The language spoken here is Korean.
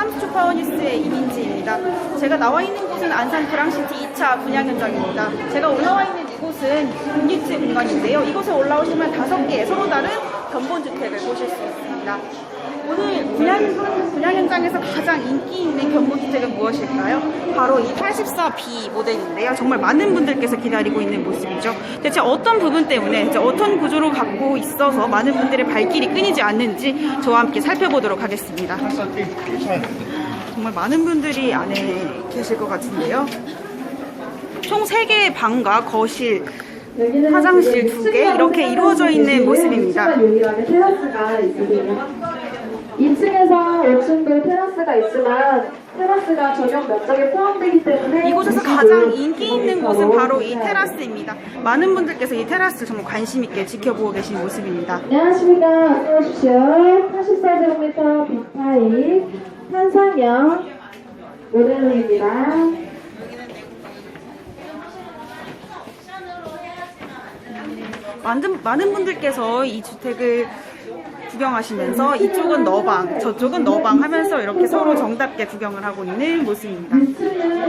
삼수초 파워니스의 이민지입니다. 제가 나와 있는 곳은 안산 그랑시티 2차 분양 현장입니다. 제가 올라와 있는 이곳은 국립체 공간인데요. 이곳에 올라오시면 다섯 개의 서로 다른 견본주택을 보실 수 있습니다. 오늘 분양, 분양 현장에서 가장 인기 있는 견본주택은 무엇일까요? 바로 이 84B 모델인데요. 정말 많은 분들께서 기다리고 있는 모습이죠. 대체 어떤 부분 때문에, 이제 어떤 구조를 갖고 있어서 많은 분들의 발길이 끊이지 않는지 저와 함께 살펴보도록 하겠습니다. 정말 많은 분들이 안에 계실 것 같은데요. 총 3개의 방과 거실, 화장실 두 개 이렇게 이루어져 있는 모습입니다. 유일하게 테라스가 있으세요. 2층에서 5층도 테라스가 있지만 테라스가 전용 면적에 포함되기 때문에 이곳에서 가장 인기 있는 곳은 바로 이 테라스입니다. 많은 분들께서 이 테라스를 정말 관심 있게 지켜보고 계신 모습입니다. 안녕하십니까. 어서 오십시오. 84제곱미터 빅파이 한상형 모델링입니다. 많은, 많은 분들께서 이 주택을 구경하시면서 이쪽은 너방, 저쪽은 너방 하면서 이렇게 서로 정답게 구경을 하고 있는 모습입니다. 2층은